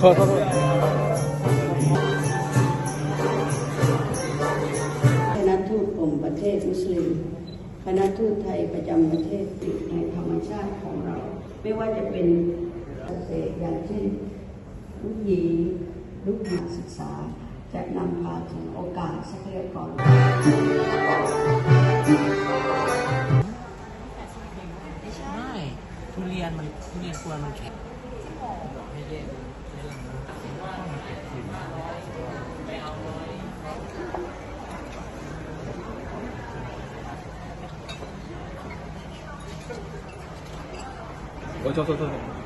ทษโทคณะทูตกลุ่มประเทศมุสลิม คณะทูตไทยประจำประเทศติดในธรรมชาติของเรา ไม่ว่าจะเป็นเกษตรอย่างเช่นลูกหยีลูกหาศึกษา จะนำพาถึงโอกาสทรัพยากรทุเรียนมันทุเรียนกวนมันแข็งโอ้ยโ我叫坐坐坐。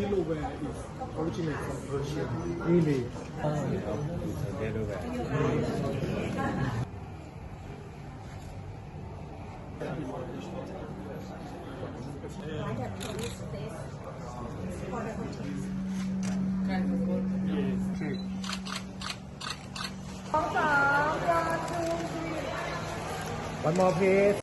Delaware is originally from Really? Oh, yeah. Delaware. One more piece.